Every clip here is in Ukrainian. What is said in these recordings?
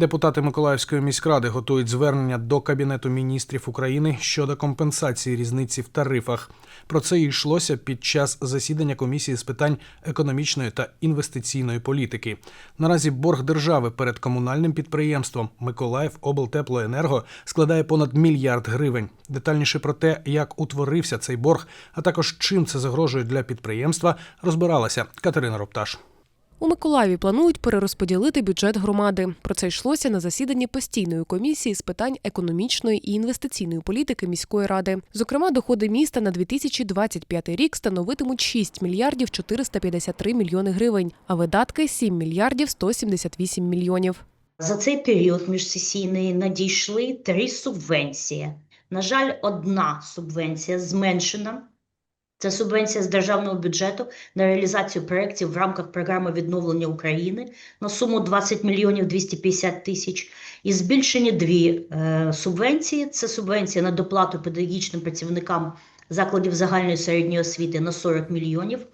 Депутати Миколаївської міськради готують звернення до Кабінету міністрів України щодо компенсації різниці в тарифах. Про це йшлося під час засідання комісії з питань економічної та інвестиційної політики. Наразі борг держави перед комунальним підприємством Миколаїв облтеплоенерго складає понад мільярд гривень. Детальніше про те, як утворився цей борг, а також чим це загрожує для підприємства, розбиралася Катерина Ропташ. У Миколаєві планують перерозподілити бюджет громади. Про це йшлося на засіданні постійної комісії з питань економічної і інвестиційної політики міської ради. Зокрема, доходи міста на 2025 рік становитимуть 6 мільярдів 453 мільйони гривень, а видатки 7 мільярдів 178 мільйонів. За цей період міжсесійний надійшли три субвенції. На жаль, одна субвенція зменшена. Це субвенція з державного бюджету на реалізацію проєктів в рамках програми відновлення України на суму 20 мільйонів 250 тисяч. І збільшені дві е, субвенції. Це субвенція на доплату педагогічним працівникам закладів загальної середньої освіти на 40 мільйонів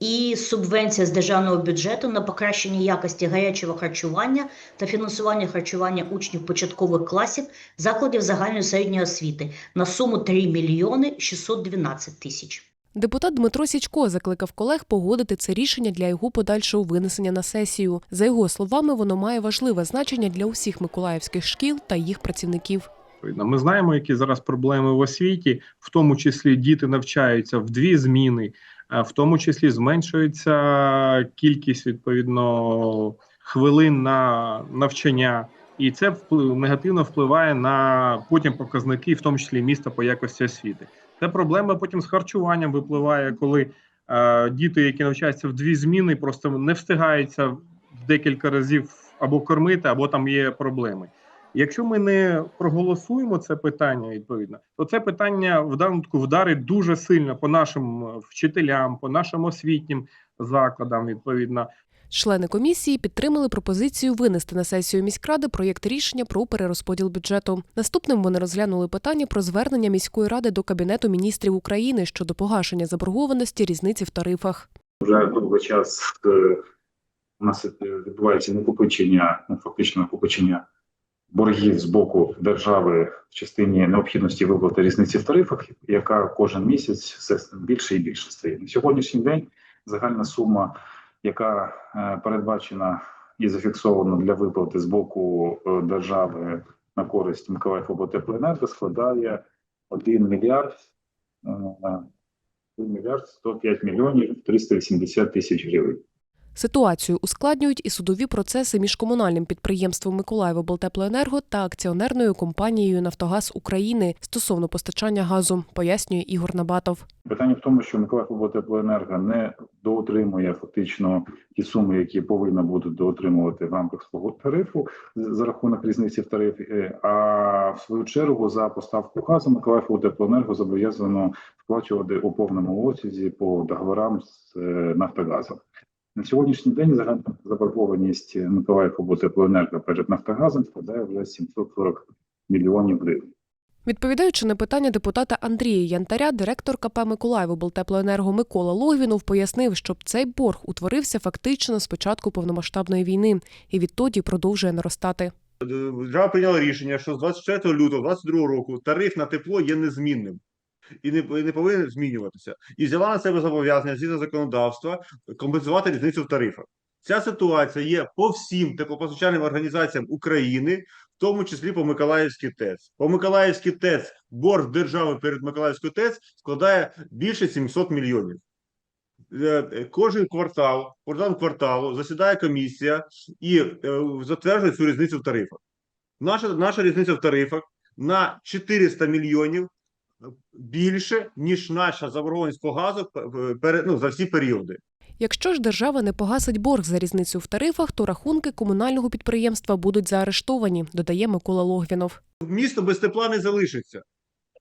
і субвенція з державного бюджету на покращення якості гарячого харчування та фінансування харчування учнів початкових класів закладів загальної середньої освіти на суму 3 мільйони 612 тисяч. Депутат Дмитро Січко закликав колег погодити це рішення для його подальшого винесення на сесію. За його словами, воно має важливе значення для усіх миколаївських шкіл та їх працівників. Ми знаємо, які зараз проблеми в освіті, в тому числі діти навчаються в дві зміни, а в тому числі зменшується кількість відповідно хвилин на навчання, і це вплив, негативно впливає на потім показники, в тому числі міста по якості освіти. Це проблема потім з харчуванням випливає, коли е, діти, які навчаються в дві зміни, просто не встигаються в декілька разів або кормити, або там є проблеми. Якщо ми не проголосуємо це питання відповідно, то це питання в даному вдарить дуже сильно по нашим е, вчителям, по нашим освітнім закладам. Відповідно, Члени комісії підтримали пропозицію винести на сесію міськради проєкт рішення про перерозподіл бюджету. Наступним вони розглянули питання про звернення міської ради до кабінету міністрів України щодо погашення заборгованості різниці в тарифах. вже довгий час е, у нас відбувається накопичення, ну, фактично накопичення боргів з боку держави в частині необхідності виплати різниці в тарифах, яка кожен місяць все більше і більше стає. На сьогоднішній день загальна сума, яка е, передбачена і зафіксована для виплати з боку е, держави на користь МКВФ облтеплоенерго, складає 1 мільярд. е, 1 мільярд 105 мільйонів 380 тисяч гривень. Ситуацію ускладнюють і судові процеси між комунальним підприємством Миколаївоблтеплоенерго та акціонерною компанією Нафтогаз України стосовно постачання газу, пояснює Ігор Набатов. Питання в тому, що Миколаїв облтеплоенерго не доотримує фактично ті суми, які повинна буде доотримувати в рамках свого тарифу за рахунок різниці в тарифі. е, А в свою чергу за поставку газу Миколаїв облтеплоенерго зобов'язано сплачувати у повному обсязі по договорам з е, Нафтогазом. На сьогоднішній день загальна заборгованість Миколаїв облтеплоенерго перед Нафтогазом складає вже 740 мільйонів гривень. Відповідаючи на питання депутата Андрія Янтаря, директор КП Миколаївоблтеплоенерго Микола Логвінов пояснив, що цей борг утворився фактично з початку повномасштабної війни і відтоді продовжує наростати. Держава прийняла рішення, що з 24 лютого 2022 року тариф на тепло є незмінним і не, не повинен змінюватися. І взяла на себе зобов'язання згідно законодавства компенсувати різницю в тарифах. Ця ситуація є по всім теплопостачальним організаціям України, в тому числі по Миколаївській ТЕЦ. По Миколаївській ТЕЦ борг держави перед Миколаївською ТЕЦ складає більше 700 мільйонів. Е, е, Кожен квартал, кожен кварталу засідає комісія і е, затверджує цю різницю в тарифах. Наша, наша різниця в тарифах на 400 мільйонів більше, ніж наша заборгованість по газу е, ну, за всі періоди. Якщо ж держава не погасить борг за різницю в тарифах, то рахунки комунального підприємства будуть заарештовані, додає Микола Логвінов. Місто без тепла не залишиться.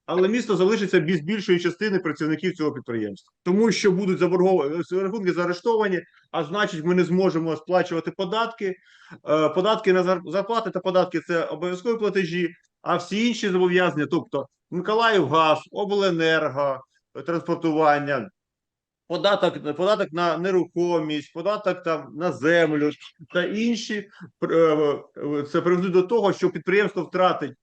Але місто залишиться без більшої частини працівників цього підприємства, тому що будуть заборговані рахунки заарештовані, а значить, ми не зможемо сплачувати податки. Е, Податки на зар- зарплати та податки це обов'язкові платежі, а всі інші зобов'язання, тобто Миколаївгаз, обленерго, транспортування, податок, податок на нерухомість, податок там на землю та інші е, це приведуть до того, що підприємство втратить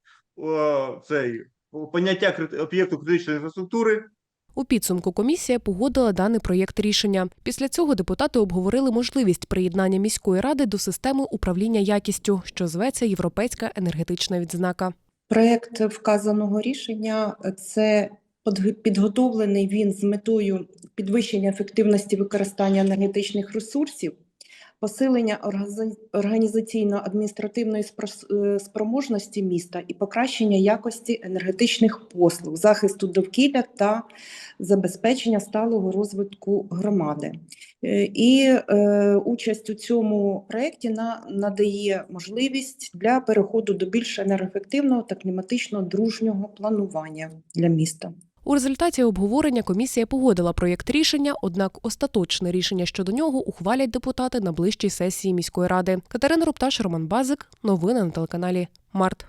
цей поняття об'єкту критичної інфраструктури. У підсумку комісія погодила даний проєкт рішення. Після цього депутати обговорили можливість приєднання міської ради до системи управління якістю, що зветься Європейська енергетична відзнака. Проект вказаного рішення це підготовлений він з метою підвищення ефективності використання енергетичних ресурсів, посилення організа- організаційно-адміністративної е, спроможності міста і покращення якості енергетичних послуг, захисту довкілля та забезпечення сталого розвитку громади. Е, І е, участь у цьому проєкті на, надає можливість для переходу до більш енергоефективного та кліматично дружнього планування для міста. У результаті обговорення комісія погодила проєкт рішення, однак остаточне рішення щодо нього ухвалять депутати на ближчій сесії міської ради. Катерина Рупташ, Роман Базик. Новини на телеканалі Март.